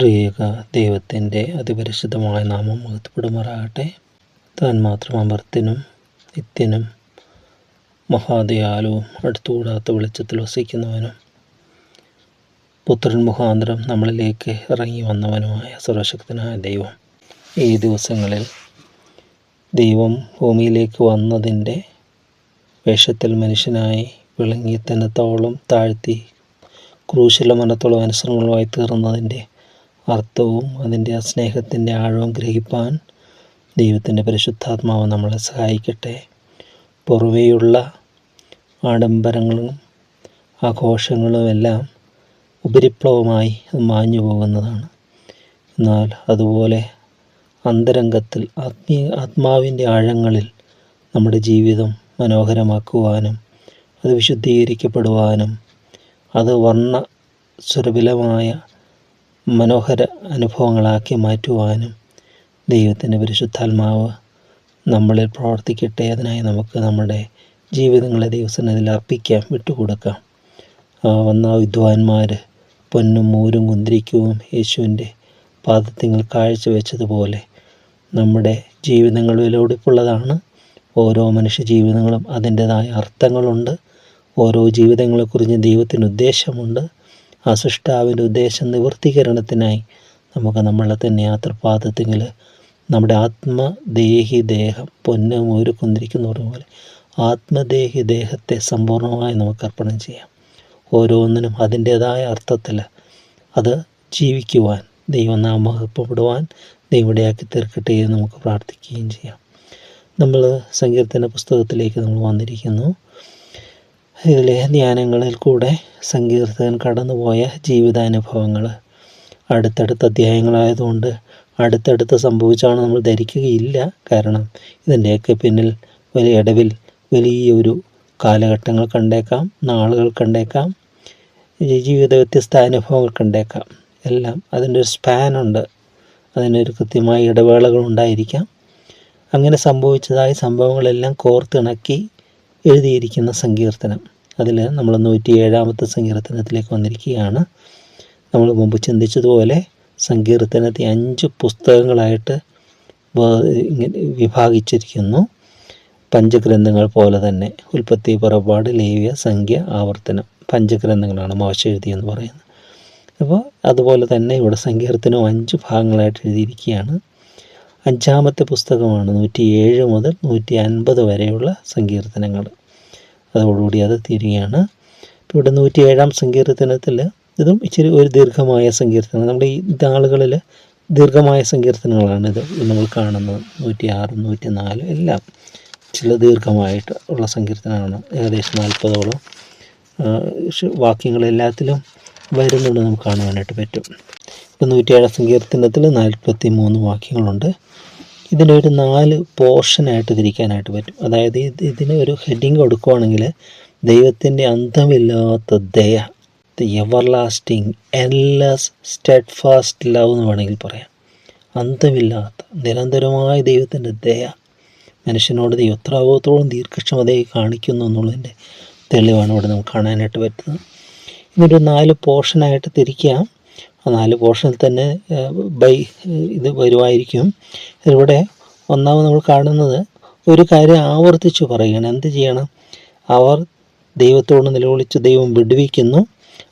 ത്രിയേക ദൈവത്തിന്റെ അതിപരിശുദ്ധമായ നാമം മഹത്വപ്പെടുമാറാകട്ടെ. താൻ മാത്രം അമർത്തിനും നിത്യനും മഹാദയാലുവും അടുത്തുകൂടാത്ത വെളിച്ചത്തിൽ വസിക്കുന്നവനും പുത്രൻ മുഖാന്തരം നമ്മളിലേക്ക് ഇറങ്ങി വന്നവനുമായ സർവശക്തനായ ദൈവം. ഈ ദിവസങ്ങളിൽ ദൈവം ഭൂമിയിലേക്ക് വന്നതിന്റെ വേഷത്തിൽ മനുഷ്യനായി വിളങ്ങി തന്നത്തോളം താഴ്ത്തി ക്രൂശിലെ മനത്തോളം അനുസരണങ്ങളുമായി തീർന്നതിന്റെ അർത്ഥവും അതിന്റെ ആ സ്നേഹത്തിന്റെ ആഴവും ഗ്രഹിപ്പാൻ ദൈവത്തിന്റെ പരിശുദ്ധാത്മാവ് നമ്മളെ സഹായിക്കട്ടെ. പുറവേയുള്ള ആഡംബരങ്ങളും ആഘോഷങ്ങളും എല്ലാം ഉപരിപ്ലവമായി മാഞ്ഞു പോകുന്നതാണ്. എന്നാൽ അതുപോലെ അന്തരംഗത്തിൽ ആത്മീയ ആത്മാവിന്റെ ആഴങ്ങളിൽ നമ്മുടെ ജീവിതം മനോഹരമാക്കുവാനും അത് വിശുദ്ധീകരിക്കപ്പെടുവാനും അത് വർണ സുരഭിലമായ മനോഹര അനുഭവങ്ങളാക്കി മാറ്റുവാനും ദൈവത്തിന്റെ പരിശുദ്ധാത്മാവ് നമ്മളിൽ പ്രവർത്തിക്കട്ടെ. അതിനായി നമുക്ക് നമ്മുടെ ജീവിതങ്ങളെ ദൈവസന്നിധിയിൽ അർപ്പിക്കാം വിട്ടുകൊടുക്കാം. വന്ന വിദ്വാൻമാർ പൊന്നും മൂരും കുന്തിരിക്കവും യേശുവിന്റെ പാദത്തിങ്ങൾ കാഴ്ചവെച്ചതുപോലെ നമ്മുടെ ജീവിതങ്ങൾ വിലപിടിപ്പുള്ളതാണ് ഓരോ മനുഷ്യ ജീവിതങ്ങളും അതിന്റെതായ അർത്ഥങ്ങളുണ്ട്. ഓരോ ജീവിതങ്ങളെക്കുറിച്ച് ദൈവത്തിന് ഉദ്ദേശമുണ്ട് ആ സൃഷ്ടാവിന്റെ ഉദ്ദേശം നിവൃത്തീകരണത്തിനായി നമുക്ക് നമ്മളെ തന്നെ യാത്രപാദത്തെങ്കിൽ നമ്മുടെ ആത്മദേഹി ദേഹം പൊന്നും ഒരുക്കൊന്നിരിക്കുന്ന പോലെ ആത്മദേഹി ദേഹത്തെ സമ്പൂർണമായി നമുക്ക് അർപ്പണം ചെയ്യാം. ഓരോന്നിനും അതിന്റേതായ അർത്ഥത്തിൽ അത് ജീവിക്കുവാൻ ദൈവനാമഹപ്പെടുവാൻ ദൈവടയാക്കി തീർക്കട്ടെ എന്ന് നമുക്ക് പ്രാർത്ഥിക്കുകയും ചെയ്യാം. നമ്മൾ സങ്കീർത്തന പുസ്തകത്തിലേക്ക് നമ്മൾ വന്നിരിക്കുന്നു. ധ്യാനങ്ങളിൽ കൂടെ സങ്കീർത്തകൻ കടന്നുപോയ ജീവിതാനുഭവങ്ങൾ. അടുത്തടുത്ത അധ്യായങ്ങളായതുകൊണ്ട് അടുത്തടുത്ത് സംഭവിച്ചാണ് നമ്മൾ ധരിക്കുകയില്ല. കാരണം ഇതിന്റെയൊക്കെ പിന്നിൽ വലിയ ഇടവിൽ വലിയൊരു കാലഘട്ടങ്ങൾ കണ്ടേക്കാം നാളുകൾ കണ്ടേക്കാം ജീവിത വ്യത്യസ്ത അനുഭവങ്ങൾ കണ്ടേക്കാം. എല്ലാം അതിന്റെ ഒരു സ്പാനുണ്ട് അതിനൊരു കൃത്യമായ ഇടവേളകൾ ഉണ്ടായിരിക്കാം. അങ്ങനെ സംഭവിച്ചതായ സംഭവങ്ങളെല്ലാം കോർത്തിണക്കി എഴുതിയിരിക്കുന്ന സങ്കീർത്തനം. അതിൽ നമ്മൾ നൂറ്റി ഏഴാമത്തെ സങ്കീർത്തനത്തിലേക്ക് വന്നിരിക്കുകയാണ്. നമ്മൾ മുമ്പ് ചിന്തിച്ചതുപോലെ സങ്കീർത്തനത്തെ അഞ്ച് പുസ്തകങ്ങളായിട്ട് ഇങ്ങനെ വിഭാഗിച്ചിരിക്കുന്നു. പഞ്ചഗ്രന്ഥങ്ങൾ പോലെ തന്നെ ഉൽപ്പത്തി പുറപ്പാട് ലേവ്യ സംഖ്യ ആവർത്തനം. പഞ്ചഗ്രന്ഥങ്ങളാണ് മോശ എഴുതിയെന്ന് പറയുന്നത്. അപ്പോൾ അതുപോലെ തന്നെ ഇവിടെ സങ്കീർത്തനവും അഞ്ച് ഭാഗങ്ങളായിട്ട് എഴുതിയിരിക്കുകയാണ്. അഞ്ചാമത്തെ പുസ്തകമാണ് നൂറ്റി ഏഴ് മുതൽ നൂറ്റി അൻപത് വരെയുള്ള സങ്കീർത്തനങ്ങൾ. അതോടുകൂടി അത് തീരുകയാണ്. ഇവിടെ നൂറ്റി ഏഴാം സങ്കീർത്തനത്തിൽ ഇതും ഇച്ചിരി ഒരു ദീർഘമായ സങ്കീർത്തനം. നമ്മുടെ ഈ നാളുകളിൽ ദീർഘമായ സങ്കീർത്തനങ്ങളാണ് ഇത് നമ്മൾ കാണുന്നത്. നൂറ്റി ആറ് നൂറ്റി നാല് എല്ലാം ചില ദീർഘമായിട്ട് ഉള്ള സങ്കീർത്തനമാണ് ഏകദേശം നാൽപ്പതോളം വാക്യങ്ങളെല്ലാത്തിലും വരുന്നുണ്ട് നമുക്ക് കാണുവാനായിട്ട് പറ്റും. ഇപ്പം നൂറ്റിയേഴാം സങ്കീർത്തനത്തിൽ നാൽപ്പത്തി മൂന്ന് വാക്യങ്ങളുണ്ട്. ഇതിനൊരു നാല് പോർഷനായിട്ട് തിരിക്കാനായിട്ട് പറ്റും. അതായത് ഇതിന് ഒരു ഹെഡിങ് കൊടുക്കുവാണെങ്കിൽ ദൈവത്തിന്റെ അന്തമില്ലാത്ത ദയ ever lasting endless steadfast love എന്ന് വേണമെങ്കിൽ പറയാം. അന്തമില്ലാത്ത നിരന്തരമായ ദൈവത്തിന്റെ ദയ. മനുഷ്യനോട് ദൈവം എത്രാവത്തോളം ദീർഘക്ഷമതയെ കാണിക്കുന്നു എന്നുള്ളതിന്റെ തെളിവാണ് ഇവിടെ നമുക്ക് കാണാനായിട്ട് പറ്റുന്നത്. ഇതൊരു നാല് പോർഷനായിട്ട് തിരിക്കാം. നാല് പോർഷനിൽ തന്നെ ബൈ ഇത് വരുമായിരിക്കും. ഇവിടെ ഒന്നാമത് നമ്മൾ കാണുന്നത് ഒരു കാര്യം ആവർത്തിച്ചു പറയുകയാണ്. എന്ത് ചെയ്യണം? അവർ ദൈവത്തോട് നിലവിളിച്ച് ദൈവം വിടുവിക്കുന്നു.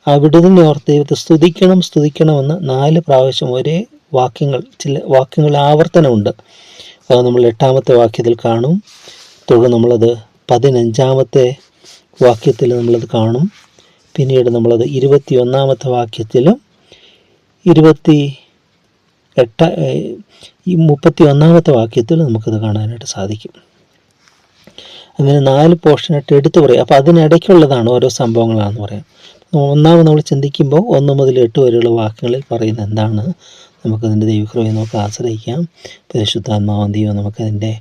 ആ വിടുതലിനെ ഓർത്ത് ദൈവത്തെ സ്തുതിക്കണം സ്തുതിക്കണമെന്ന് നാല് പ്രാവശ്യം ഒരേ വാക്യങ്ങൾ ചില വാക്യങ്ങൾ ആവർത്തനമുണ്ട്. അത് നമ്മൾ എട്ടാമത്തെ വാക്യത്തിൽ കാണും. തുടർന്ന് നമ്മളത് പതിനഞ്ചാമത്തെ വാക്യത്തിൽ നമ്മളത് കാണും. പിന്നീട് നമ്മളത് ഇരുപത്തി ഒന്നാമത്തെ വാക്യത്തിലും ഇരുപത്തി എട്ട ഈ മുപ്പത്തി ഒന്നാമത്തെ വാക്യത്തിൽ നമുക്കത് കാണാനായിട്ട് സാധിക്കും. അങ്ങനെ നാല് പോർഷനായിട്ട് എടുത്തു പറയും. അപ്പോൾ അതിനിടയ്ക്കുള്ളതാണ് ഓരോ സംഭവങ്ങളാണെന്ന് പറയാം. ഒന്നാമത് നമ്മൾ ചിന്തിക്കുമ്പോൾ ഒന്ന് മുതൽ എട്ട് വരെയുള്ള വാക്യങ്ങളിൽ പറയുന്ന എന്താണ്? നമുക്കതിന്റെ ദൈവകൃപയെ നമുക്ക് ആശ്രയിക്കാം. പരിശുദ്ധാത്മാവന്തിയോ നമുക്കതിന്റെ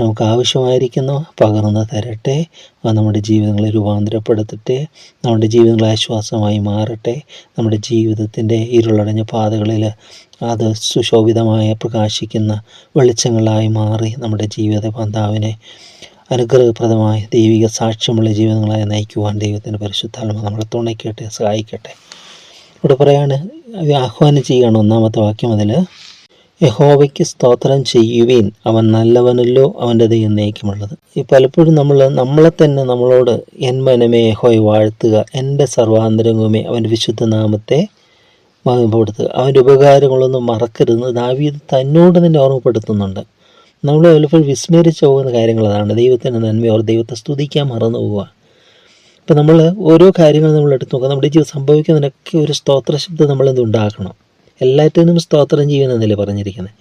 നമുക്ക് ആവശ്യമായിരിക്കുന്ന പകർന്ന് തരട്ടെ. നമ്മുടെ ജീവിതങ്ങളെ രൂപാന്തരപ്പെടുത്തട്ടെ. നമ്മുടെ ജീവിതങ്ങൾ ആശ്വാസമായി മാറട്ടെ. നമ്മുടെ ജീവിതത്തിന്റെ ഇരുളടഞ്ഞ പാതകളിൽ അത് സുശോഭിതമായ പ്രകാശിക്കുന്ന വെളിച്ചങ്ങളായി മാറി നമ്മുടെ ജീവിത പന്താവിനെ അനുഗ്രഹപ്രദമായ ദൈവിക സാക്ഷ്യമുള്ള ജീവിതങ്ങളായി നയിക്കുവാൻ ദൈവത്തിന്റെ പരിശുദ്ധാത്മ നമ്മളെ തുണയ്ക്കട്ടെ സഹായിക്കട്ടെ. ഇവിടെ പറയാണ് ആഹ്വാനം ചെയ്യുകയാണ് ഒന്നാമത്തെ വാക്യം അതിൽ. യഹോവയ്ക്ക് സ്തോത്രം ചെയ്യുവീൻ. അവൻ നല്ലവനല്ലോ അവന്റെ ദൈവം നയിക്കുമുള്ളത് ഈ പലപ്പോഴും നമ്മൾ നമ്മളെ തന്നെ നമ്മളോട് എൻ മനമേ യഹോയെ വാഴ്ത്തുക എന്റെ സർവാന്തരംഗമേ അവന്റെ വിശുദ്ധ നാമത്തെ മഹപ്പെടുത്തുക അവന്റെ ഉപകാരങ്ങളൊന്നും മറക്കരുതെന്ന് ദാവീദ് തന്നോട് തന്നെ ഓർമ്മപ്പെടുത്തുന്നുണ്ട്. നമ്മൾ പലപ്പോഴും വിസ്മരിച്ചു പോകുന്ന കാര്യങ്ങൾ അതാണ്. ദൈവത്തിന്റെ നന്മയോ ദൈവത്തെ സ്തുതിക്കാൻ മറന്നു പോവുക. ഇപ്പം നമ്മൾ ഓരോ കാര്യങ്ങൾ നമ്മൾ എടുത്ത് നോക്കുക. നമ്മുടെ ജീവിതം സംഭവിക്കുന്നതിനൊക്കെ ഒരു സ്തോത്ര ശബ്ദം നമ്മളെന്ത് ഉണ്ടാക്കണം എല്ലാറ്റിനും സ്തോത്രം ചെയ്യുമെന്നല്ലേ പറഞ്ഞിരിക്കുന്നത്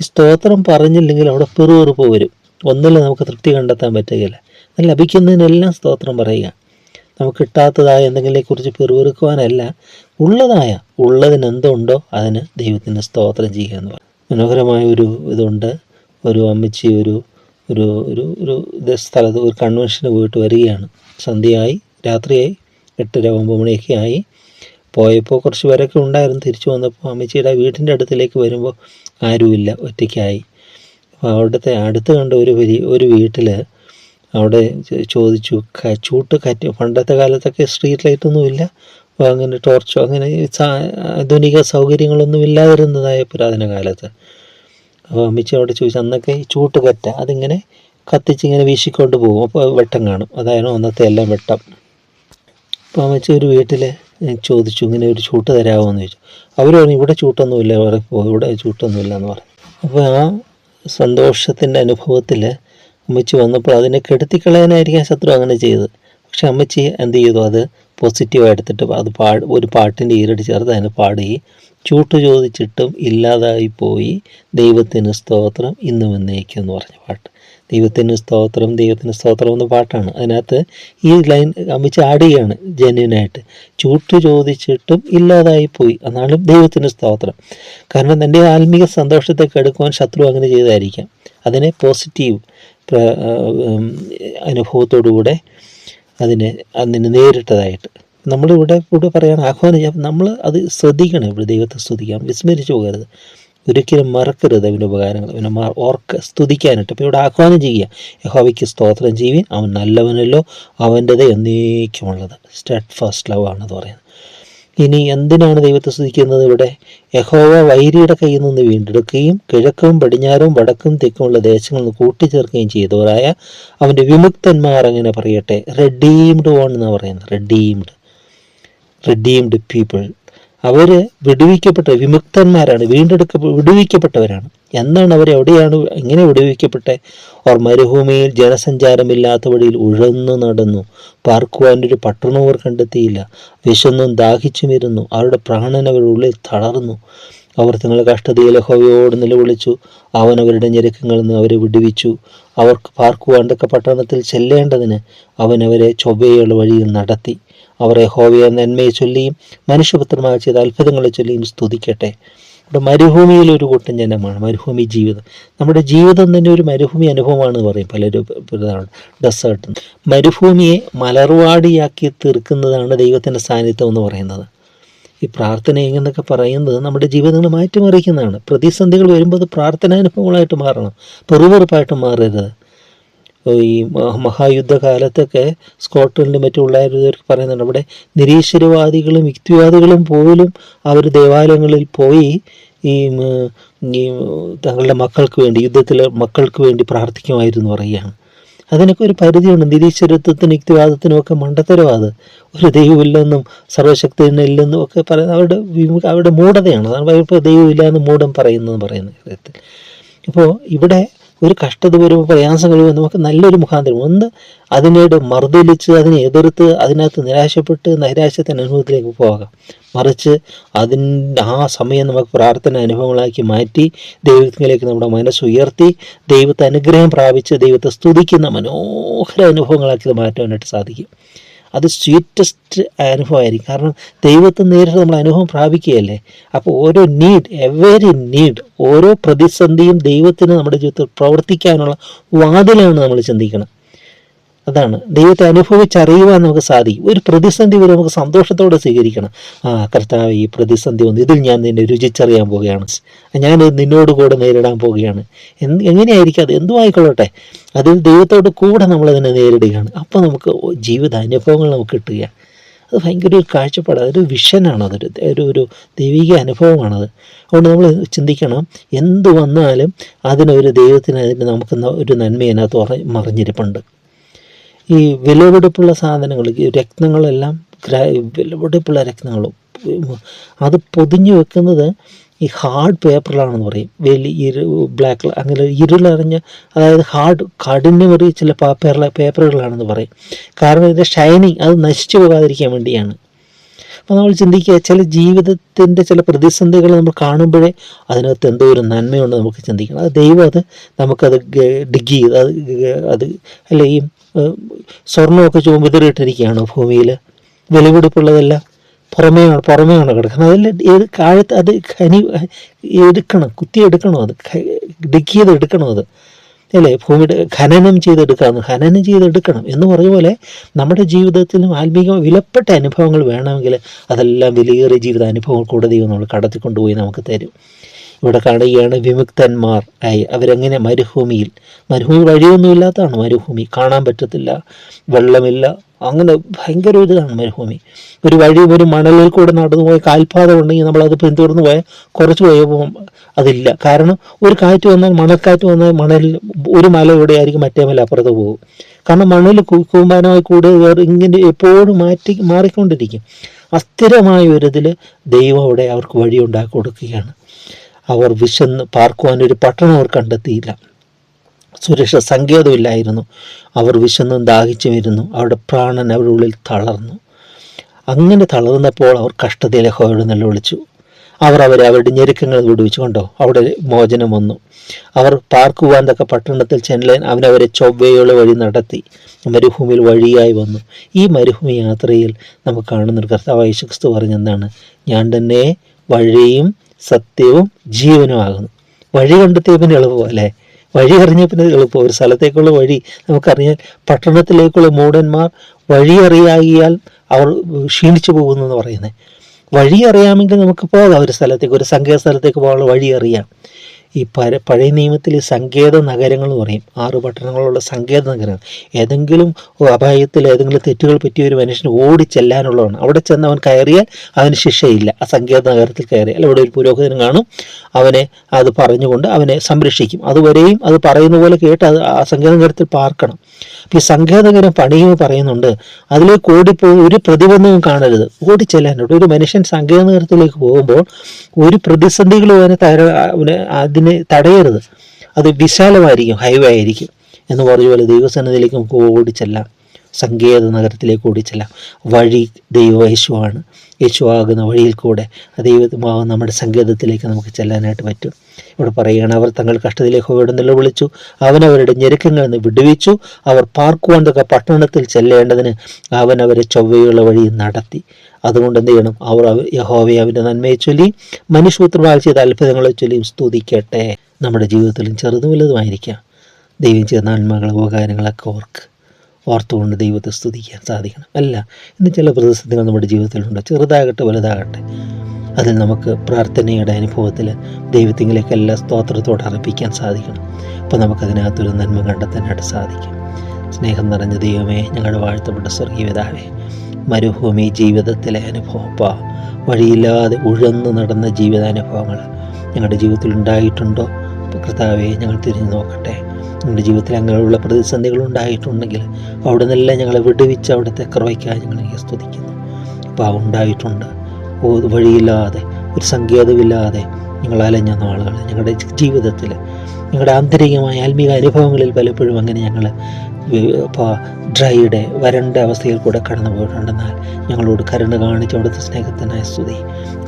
ഈ സ്തോത്രം പറഞ്ഞില്ലെങ്കിൽ അവിടെ പെറുപെറുപ്പ് വരും. ഒന്നല്ലേ നമുക്ക് തൃപ്തി കണ്ടെത്താൻ പറ്റുകയില്ല. എന്നാൽ ലഭിക്കുന്നതിനെല്ലാം സ്തോത്രം പറയുക. നമുക്ക് കിട്ടാത്തതായ എന്തെങ്കിലിനെക്കുറിച്ച് പെറുപെറുക്കുവാനല്ല ഉള്ളതായ ഉള്ളതിന് എന്തുണ്ടോ അതിന് ദൈവത്തിന് സ്തോത്രം ചെയ്യുക എന്ന് പറയും. മനോഹരമായ ഒരു ഇതുണ്ട്. ഒരു അമ്മച്ചി ഒരു ഒരു ഒരു ഒരു സ്ഥലത്ത് ഒരു കൺവെൻഷന് പോയിട്ട് വരികയാണ്. സന്ധ്യയായി രാത്രിയായി എട്ടര ഒമ്പത് മണിയൊക്കെ ആയി. പോയപ്പോൾ കുറച്ച് പേരൊക്കെ ഉണ്ടായിരുന്നു. തിരിച്ചു വന്നപ്പോൾ അമ്മച്ചിയുടെ വീട്ടിന്റെ അടുത്തിലേക്ക് വരുമ്പോൾ ആരുമില്ല ഒറ്റയ്ക്കായി. അപ്പോൾ അവിടുത്തെ അടുത്ത് കണ്ട ഒരു വലിയ ഒരു വീട്ടിൽ അവിടെ ചോദിച്ചു ചൂട്ട് കറ്റ് പണ്ടത്തെ കാലത്തൊക്കെ സ്ട്രീറ്റ് ലൈറ്റൊന്നുമില്ല അപ്പോൾ അങ്ങനെ ടോർച്ചോ അങ്ങനെ ആധുനിക സൗകര്യങ്ങളൊന്നും ഇല്ലാതിരുന്നതായ പുരാതന കാലത്ത്. അപ്പോൾ അമ്മച്ചി അവിടെ ചോദിച്ചു അന്നൊക്കെ ഈ ചൂട്ട് കറ്റ അതിങ്ങനെ കത്തിച്ചിങ്ങനെ വീശിക്കൊണ്ട് പോകും. അപ്പോൾ വെട്ടം കാണും. അതായിരുന്നു അന്നത്തെ എല്ലാം വെട്ടം. അപ്പോൾ അമ്മച്ചി ഒരു വീട്ടിൽ ചോദിച്ചു ഇങ്ങനെ ഒരു ചൂട്ട് തരാമോ എന്ന് ചോദിച്ചു. അവർ പറഞ്ഞു ഇവിടെ ചൂട്ടൊന്നുമില്ല പറയും ഇവിടെ ചൂട്ടൊന്നുമില്ല എന്ന് പറഞ്ഞു. അപ്പോൾ ആ സന്തോഷത്തിന്റെ അനുഭവത്തിൽ അമ്മച്ചി വന്നപ്പോൾ അതിനെ കെടുത്തിക്കളയാനായിരിക്കാം ശത്രു അങ്ങനെ ചെയ്തത്. പക്ഷെ അമ്മച്ചി എന്ത് ചെയ്തു? അത് പോസിറ്റീവായി എടുത്തിട്ട് അത് പാ ഒരു പാട്ടിന്റെ ഈരടി ചേർത്ത് അതിനെ പാടുകയും ചൂട്ട് ചോദിച്ചിട്ടും ഇല്ലാതായി പോയി. ദൈവത്തിന് സ്തോത്രം ഇന്നും എന്നേക്കും എന്ന് പറഞ്ഞ പാട്ട്. ദൈവത്തിന് സ്തോത്രം ദൈവത്തിന് സ്തോത്രം എന്ന പാട്ടാണ്. അതിനകത്ത് ഈ ലൈൻ അമ്മച്ചി ആടുകയാണ് ആയിട്ട് ചൂട്ട് ചോദിച്ചിട്ടും ഇല്ലാതായി പോയി. എന്നാലും ദൈവത്തിന് സ്തോത്രം. കാരണം തന്റെ ആത്മീക സന്തോഷത്തെ കെടുക്കുവാൻ ശത്രു അങ്ങനെ ചെയ്തായിരിക്കാം. അതിനെ പോസിറ്റീവ് അനുഭവത്തോടുകൂടെ അതിനെ അതിനെ നേരിട്ടതായിട്ട്. നമ്മളിവിടെ ഇവിടെ പറയാൻ ആഹ്വാനം ചെയ്യാം. നമ്മൾ അത് ശ്രദ്ധിക്കണം. ഇവിടെ ദൈവത്തെ സ്തുതിക്കാം. വിസ്മരിച്ചു പോകരുത്. ഒരിക്കലും മറക്കരുത് അവന്റെ ഉപകാരങ്ങൾ. അവനെ ഓർക്ക സ്തുതിക്കാനായിട്ട്. അപ്പോൾ ഇവിടെ ആഹ്വാനം ചെയ്യുക. യഹോവയ്ക്ക് സ്തോത്രം ചെയ്യുവിൻ. അവൻ നല്ലവനല്ലോ. അവന്റെത് എന്നേക്കുമുള്ളത്. സ്റ്റഡ് ഫസ്റ്റ് ലവ് ആണെന്ന് പറയുന്നത്. ഇനി എന്തിനാണ് ദൈവത്തെ സ്തുതിക്കുന്നത് ഇവിടെ? യഹോവ വൈരിയുടെ കയ്യിൽ നിന്ന് വീണ്ടെടുക്കുകയും കിഴക്കും പടിഞ്ഞാറും വടക്കും തെക്കുമുള്ള ദേശങ്ങളിൽ നിന്ന് കൂട്ടിച്ചേർക്കുകയും ചെയ്തവരായ അവന്റെ വിമുക്തന്മാർ അങ്ങനെ പറയട്ടെ. റെഡീംഡ് വൺ എന്ന് പറയുന്നത്. റെഡീംഡ് റെഡീംഡ് പീപ്പിൾ അവർ വിടുവിക്കപ്പെട്ട വിമുക്തന്മാരാണ് വീണ്ടെടുക്ക വിടുവിക്കപ്പെട്ടവരാണ്. എന്നാണ് അവർ എവിടെയാണ് എങ്ങനെ വിടുവിക്കപ്പെട്ടെ? അവർ മരുഭൂമിയിൽ ജനസഞ്ചാരമില്ലാത്ത വഴിയിൽ ഉഴന്നു നടന്നു. പാർക്കുവാൻ ഒരു പട്ടണവും അവർ കണ്ടെത്തിയില്ല. വിശന്നും ദാഹിച്ചുമിരുന്നു അവരുടെ പ്രാണൻ അവരുടെ തളർന്നു. അവർ തങ്ങളുടെ കഷ്ടതയിൽ ഹോവയോട് നിലവിളിച്ചു. അവൻ അവരുടെ ഞെരുക്കങ്ങളിൽ നിന്ന് അവരെ വിടുവിച്ചു. അവർക്ക് പാർക്കുവാണ്ടൊക്കെ പട്ടണത്തിൽ ചെല്ലേണ്ടതിന് അവൻ അവരെ ചൊവ്വയുള്ള വഴിയിൽ നടത്തി. അവരെ ഹോവിയ നന്മയെ ചൊല്ലിയും മനുഷ്യപുത്രമായ ചെയ്ത അത്ഭുതങ്ങളെ ചൊല്ലിയും സ്തുതിക്കട്ടെ. ഇവിടെ മരുഭൂമിയിൽ ഒരു കൂട്ടം ജനമാണ് മരുഭൂമി ജീവിതം. നമ്മുടെ ജീവിതം തന്നെ ഒരു മരുഭൂമി അനുഭവമാണെന്ന് പറയും പലരും ഡെസേർട്ട് മരുഭൂമിയെ മലർവാടിയാക്കി തീർക്കുന്നതാണ് ദൈവത്തിന്റെ സാന്നിധ്യം എന്ന് പറയുന്നത്. ഈ പ്രാർത്ഥന എന്നൊക്കെ പറയുന്നത് നമ്മുടെ ജീവിതങ്ങൾ മാറ്റിമറിക്കുന്നതാണ്. പ്രതിസന്ധികൾ വരുമ്പോൾ അത് പ്രാർത്ഥനാനുഭവങ്ങളായിട്ട് മാറണം. പെറുപെറുപ്പായിട്ട് മാറരുത്. ഈ മഹായുദ്ധകാലത്തൊക്കെ സ്കോട്ട്ലൻഡിലും മറ്റും ഉള്ളവർക്ക് പറയുന്നുണ്ട്. അവിടെ നിരീശ്വരവാദികളും യുക്തിവാദികളും പോലും അവർ ദേവാലയങ്ങളിൽ പോയി ഈ തങ്ങളുടെ മക്കൾക്ക് വേണ്ടി യുദ്ധത്തിലെ മക്കൾക്ക് വേണ്ടി പ്രാർത്ഥിക്കുമായിരുന്നു പറയുകയാണ്. അതിനൊക്കെ ഒരു പരിധിയുണ്ട്. നിരീശ്വരത്വത്തിനും യുക്തിവാദത്തിനും ഒക്കെ മണ്ടത്തരവാ അത് ഒരു ദൈവമില്ലെന്നും സർവശക്തിനില്ലെന്നും ഒക്കെ പറയുന്നത് അവരുടെ വിമുഖ അവരുടെ മൂഢതയാണ്. അതാണ് ദൈവമില്ല എന്ന് മൂഢം പറയുന്നതെന്ന് പറയുന്ന കാര്യത്തിൽ ഇപ്പോൾ ഇവിടെ ഒരു കഷ്ടത വരുമ്പോൾ പ്രയാസങ്ങൾ വരുമ്പോൾ നമുക്ക് നല്ലൊരു മുഖാന്തരം. ഒന്ന് അതിനോട് മറുതലിച്ച് അതിനെ എതിർത്ത് അതിനകത്ത് നിരാശപ്പെട്ട് നൈരാശ്യത്തിന്റെ അനുഭവത്തിലേക്ക് പോകാം. മറിച്ച് അതിന്റെ ആ സമയം നമുക്ക് പ്രാർത്ഥന അനുഭവങ്ങളാക്കി മാറ്റി ദൈവത്തിലേക്ക് നമ്മുടെ മനസ്സ് ഉയർത്തി ദൈവത്തെ അനുഗ്രഹം പ്രാപിച്ച് ദൈവത്തെ സ്തുതിക്കുന്ന മനോഹര അനുഭവങ്ങളാക്കി മാറ്റാനായിട്ട് സാധിക്കും. അത് സ്വീറ്റസ്റ്റ് അനുഭവമായിരിക്കും. കാരണം ദൈവത്തെ നേരിട്ട് നമ്മൾ അനുഭവം പ്രാപിക്കുകയല്ലേ? അപ്പോൾ ഓരോ നീഡ് എവരി നീഡ് ഓരോ പ്രതിസന്ധിയും ദൈവത്തിന് നമ്മുടെ ജീവിതത്തിൽ പ്രവർത്തിക്കാനുള്ള വാതിലാണ് നമ്മൾ ചിന്തിക്കണം. അതാണ്. ദൈവത്തെ അനുഭവിച്ചറിയുവാൻ നമുക്ക് സാധിക്കും. ഒരു പ്രതിസന്ധി വരെ നമുക്ക് സന്തോഷത്തോടെ സ്വീകരിക്കണം. ആ കർത്താവ് ഈ പ്രതിസന്ധി വന്നു. ഇതിൽ ഞാൻ നിന്നെ രുചിച്ചറിയാൻ പോവുകയാണ്. ഞാൻ നിന്നോട് കൂടെ നേരിടാൻ പോവുകയാണ്. എന്ത് എങ്ങനെയായിരിക്കും അത്? എന്തുമായിക്കൊള്ളട്ടെ? അതിൽ ദൈവത്തോട് കൂടെ നമ്മൾ അതിനെ നേരിടുകയാണ്. അപ്പോൾ നമുക്ക് ജീവിത അനുഭവങ്ങൾ നമുക്ക് കിട്ടുക. അത് ഭയങ്കര ഒരു കാഴ്ചപ്പാട്. അതൊരു വിഷനാണ് അതൊരു. ഒരു ഒരു ദൈവിക അനുഭവമാണത്. അതുകൊണ്ട് നമ്മൾ ചിന്തിക്കണം. എന്ത് വന്നാലും അതിനൊരു ദൈവത്തിന് അതിന് നമുക്ക് ഒരു നന്മ അതിനകത്ത് മറിഞ്ഞിരിപ്പുണ്ട്. ഈ വിലപിടിപ്പുള്ള സാധനങ്ങൾ ഈ രത്നങ്ങളെല്ലാം വിലപിടിപ്പുള്ള രക്തങ്ങൾ അത് പൊതിഞ്ഞു വെക്കുന്നത് ഈ ഹാർഡ് പേപ്പറിലാണെന്ന് പറയും. വലിയ ഇരു ബ്ലാക്ക് അങ്ങനെ ഇരുളറിഞ്ഞ അതായത് ഹാർഡ് കഠിനമേറിയ ചില പേപ്പറിലെ പേപ്പറുകളാണെന്ന് പറയും. കാരണം ഇതിന്റെ ഷൈനിങ് അത് നശിച്ചു പോകാതിരിക്കാൻ വേണ്ടിയാണ്. അപ്പോൾ നമ്മൾ ചിന്തിക്കുക ചില ജീവിതത്തിന്റെ ചില പ്രതിസന്ധികൾ നമ്മൾ കാണുമ്പോഴേ അതിനകത്ത് എന്തോ ഒരു നന്മയുണ്ട് നമുക്ക് ചിന്തിക്കണം. അത് ദൈവം അത് നമുക്കത് ഡിഗ് ചെയ്ത് അത് അത് അല്ലെങ്കിൽ ഈ ഏഹ്, സ്വർണമൊക്കെ ചുമതിറിയിട്ടിരിക്കുകയാണോ ഭൂമിയിൽ വിലപിടിപ്പുള്ളതെല്ലാം പുറമെയാണ് പുറമെയാണ് കിടക്കുന്നത്. അതിൽ ഏത് കാഴത്ത് അത് ഖനി എടുക്കണം കുത്തി എടുക്കണം അത്? ഡിഗ് ചെയ്ത് അത്? അല്ലേ? ഭൂമിയുടെ ഖനനം ചെയ്തെടുക്കാമെന്ന് ഖനനം ചെയ്തെടുക്കണം എന്ന് പറഞ്ഞ പോലെ നമ്മുടെ ജീവിതത്തിലും ആത്മീക വിലപ്പെട്ട അനുഭവങ്ങൾ വേണമെങ്കിൽ അതെല്ലാം വിലയേറിയ ജീവിത അനുഭവങ്ങൾ കൂടെ ദൈവം നമ്മൾ കടത്തിക്കൊണ്ടുപോയി നമുക്ക് തരും. ഇവിടെ കാണുകയാണ് വിമുക്തന്മാർ. ആയി അവരെങ്ങനെ മരുഭൂമിയിൽ മരുഭൂമി വഴിയൊന്നുമില്ലാത്തതാണ് മരുഭൂമി? കാണാൻ പറ്റത്തില്ല വെള്ളമില്ല. അങ്ങനെ ഭയങ്കര ഒരു ഇതാണ് മരുഭൂമി. ഒരു വഴി ഒരു മണലിൽ കൂടെ നടന്നു പോയ കാൽപാതം ഉണ്ടെങ്കിൽ നമ്മളത് പിന്തുടർന്ന് പോയാൽ കുറച്ച് പോയപ്പോൾ അതില്ല. കാരണം ഒരു കാറ്റ് വന്നാൽ മണൽക്കാറ്റ് വന്നാൽ മണലിൽ ഒരു മല ഇവിടെ ആയിരിക്കും മറ്റേ മല അപ്പുറത്ത് പോകും. കാരണം മണലിൽ കൂമ്പാനമായി കൂടുതൽ കൂടെ വേറെ ഇങ്ങനെ എപ്പോഴും മാറ്റി മാറിക്കൊണ്ടിരിക്കും. അസ്ഥിരമായ ഒരു ഇതിൽ ദൈവം അവിടെ അവർക്ക് വഴി ഉണ്ടാക്കി കൊടുക്കുകയാണ്. അവർ വിശന്ന് പാർക്കുവാൻ ഒരു പട്ടണം അവർ കണ്ടെത്തിയില്ല. സുരക്ഷ സങ്കേതമില്ലായിരുന്നു. അവർ വിശന്നും ദാഹിച്ചും ഇരുന്നു അവരുടെ പ്രാണൻ അവരുടെ ഉള്ളിൽ തളർന്നു. അങ്ങനെ തളർന്നപ്പോൾ അവർ കഷ്ടതയിൽ നല്ല വിളിച്ചു. അവർ അവരെ അവരുടെ ഞെരുക്കങ്ങൾ വിടുവിച്ചു കൊണ്ടോ? അവിടെ മോചനം വന്നു. അവർ പാർക്കുവാൻ തക്ക പട്ടണത്തിൽ ചെന്നലൻ അവനവരെ ചൊവ്വയോളെ വഴി നടത്തി. മരുഭൂമിയിൽ വഴിയായി വന്നു. ഈ മരുഭൂമി യാത്രയിൽ നമുക്ക് കാണുന്നൊരു കർത്താവ് യേശുക്രിസ്തു പറഞ്ഞെന്താണ് ഞാൻ തന്നെ വഴിയും സത്യവും ജീവനുമാകുന്നു. വഴി കണ്ടെത്തിയ പിന്നെ എളുപ്പം അല്ലേ? വഴി അറിഞ്ഞ പിന്നെ എളുപ്പം. ഒരു സ്ഥലത്തേക്കുള്ള വഴി നമുക്കറിയാൻ പട്ടണത്തിലേക്കുള്ള മൂടന്മാർ വഴി അറിയാകിയാൽ അവർ ക്ഷീണിച്ചു പോകുന്നു എന്ന് പറയുന്നത്. വഴി അറിയാമെങ്കിൽ നമുക്ക് പോകാം ഒരു സ്ഥലത്തേക്ക് ഒരു സങ്കേത സ്ഥലത്തേക്ക് പോകാനുള്ള വഴി അറിയാം. ഈ പര പഴയ നിയമത്തിൽ സങ്കേത നഗരങ്ങൾ എന്ന് പറയും. ആറ് പട്ടണങ്ങളുള്ള സങ്കേത നഗരങ്ങൾ ഏതെങ്കിലും അപായത്തിൽ ഏതെങ്കിലും തെറ്റുകൾ പറ്റിയ ഒരു മനുഷ്യന് ഓടി ചെല്ലാനുള്ളതാണ്. അവിടെ ചെന്ന് അവൻ കയറിയാൽ അവന് ശിക്ഷയില്ല. ആ സങ്കേത നഗരത്തിൽ കയറിയാൽ. അവിടെ ഒരു പുരോഹിതൻ കാണും. അവനെ അത് പറഞ്ഞുകൊണ്ട് അവനെ സംരക്ഷിക്കും. അതുവരെയും അത് പറയുന്ന പോലെ കേട്ട് അത് ആ സങ്കേത നഗരത്തിൽ പാർക്കണം. ഈ സങ്കേത നഗരം പണിയുമെന്ന് പറയുന്നുണ്ട്. അതിലേക്ക് ഓടിപ്പോയി ഒരു പ്രതിബന്ധവും കാണരുത്. ഓടി ചെല്ലാനുണ്ട് ഒരു മനുഷ്യൻ സങ്കേത നഗരത്തിലേക്ക് പോകുമ്പോൾ ഒരു പ്രതിസന്ധികളും അവനെ തര അവനെ അതിനെ തടയരുത്. അത് വിശാലമായിരിക്കും ഹൈവേ ആയിരിക്കും എന്ന് പറഞ്ഞ പോലെ ദൈവസന്നിധിയിലേക്ക് നമുക്ക് ഓടിച്ചെല്ലാം. സങ്കേത നഗരത്തിലേക്ക് ഓടിച്ചെല്ലാം. വഴി ദൈവ യേശുവാണ്. യേശു ആകുന്ന വഴിയിൽ കൂടെ ദൈവമാകുന്ന നമ്മുടെ സങ്കേതത്തിലേക്ക് നമുക്ക് ചെല്ലാനായിട്ട് പറ്റും. ഇവിടെ പറയുകയാണ് അവർ തങ്ങൾ കഷ്ടത്തിലേക്ക് ഇവിടെ നിലവിളിച്ചു അവൻ അവരുടെ ഞെരുക്കങ്ങളിൽ നിന്ന് വിടുവിച്ചു. അവർ പാർക്കുവാൻ തക്ക പട്ടണത്തിൽ ചെല്ലേണ്ടതിന് അവൻ അവരെ ചൊവ്വയുള്ള വഴി നടത്തി. അതുകൊണ്ട് എന്ത് ചെയ്യണം? അവർ യഹോവയെ അവന്റെ നന്മയെ ചൊല്ലി മനുഷ്യപുത്രനാൽ ചെയ്ത അത്ഭുതങ്ങളെ ചൊല്ലിയും സ്തുതിക്കട്ടെ. നമ്മുടെ ജീവിതത്തിലും ചെറുതും വലുതുമായിരിക്കാം. ദൈവം ചെയ്ത നന്മകൾ ഉപകാരങ്ങളൊക്കെ ഓർക്ക്. ഓർത്തുകൊണ്ട് ദൈവത്തെ സ്തുതിക്കാൻ സാധിക്കണം. അല്ല ഇന്ന് ചില പ്രതിസന്ധികൾ നമ്മുടെ ജീവിതത്തിലുണ്ട്. ചെറുതാകട്ടെ വലുതാകട്ടെ. അതിൽ നമുക്ക് പ്രാർത്ഥനയുടെ അനുഭവത്തിൽ ദൈവത്തിങ്കിലേക്ക് എല്ലാ സ്തോത്രത്തോടെ അർപ്പിക്കാൻ സാധിക്കണം. അപ്പോൾ നമുക്കതിനകത്തൊരു നന്മ കണ്ടെത്താനായിട്ട് സാധിക്കും. സ്നേഹം നിറഞ്ഞ ദൈവമേ ഞങ്ങളുടെ വാഴ്ത്തപ്പെട്ട സ്വർഗീയതാവേ മരുഭൂമി ജീവിതത്തിലെ അനുഭവപ്പ വഴിയില്ലാതെ ഉഴന്നു നടന്ന ജീവിതാനുഭവങ്ങൾ ഞങ്ങളുടെ ജീവിതത്തിൽ ഉണ്ടായിട്ടുണ്ടോ? കർത്താവെ ഞങ്ങൾ തിരിഞ്ഞു നോക്കട്ടെ. ഞങ്ങളുടെ ജീവിതത്തിൽ അങ്ങനെയുള്ള പ്രതിസന്ധികൾ ഉണ്ടായിട്ടുണ്ടെങ്കിൽ അവിടെ നിന്നെല്ലാം ഞങ്ങളെ വിടുവിച്ച് അവിടുത്തെ കൃപയ്ക്കായി ഞങ്ങൾ സ്തുതിക്കുന്നു. അപ്പോൾ ഉണ്ടായിട്ടുണ്ട്. വഴിയില്ലാതെ ഒരു സങ്കേതമില്ലാതെ ഞങ്ങൾ അലഞ്ഞ നാളുകൾ ഞങ്ങളുടെ ജീവിതത്തിൽ ഞങ്ങളുടെ ആന്തരികമായ ആത്മീക അനുഭവങ്ങളിൽ പലപ്പോഴും അങ്ങനെ ഞങ്ങൾ ഇപ്പോൾ ഡ്രൈയുടെ വരണ്ട അവസ്ഥയിൽ കൂടെ കടന്നു പോയിട്ടുണ്ടെന്നാൽ ഞങ്ങളോട് കരുണ കാണിച്ച് അവിടുത്തെ സ്നേഹത്തിനായി സ്തുതി.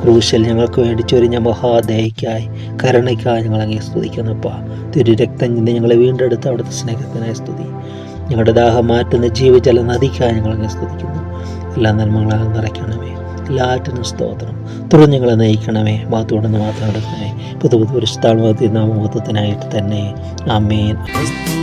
ക്രൂശൽ ഞങ്ങൾക്ക് വേണ്ടി ചൊരിഞ്ഞ മഹാദേഹിക്കായി കരുണയ്ക്കായി ഞങ്ങൾ അങ്ങേ സ്തുതിക്കുന്നപ്പാ തിരു രക്തം ചിന്തി ഞങ്ങളെ വീണ്ടെടുത്ത് അവിടുത്തെ സ്നേഹത്തിനായി സ്തുതി. ഞങ്ങളുടെ ദാഹം മാറ്റുന്ന ജീവജല നദിക്കായി ഞങ്ങൾ സ്തുതിക്കുന്നു. എല്ലാ നന്മകളാൽ നിറയ്ക്കണമേ എല്ലാറ്റിനും സ്തോത്രം. തുടർന്ന് ഞങ്ങളെ നയിക്കണമേ മാത്തോടൊന്ന് മാത്രം എടുക്കണമേ പുതു പുതു പരിശുദ്ധാത്മകത്തിൽ നാമബോധത്തിനായിട്ട് തന്നെ. ക്രിസ്തു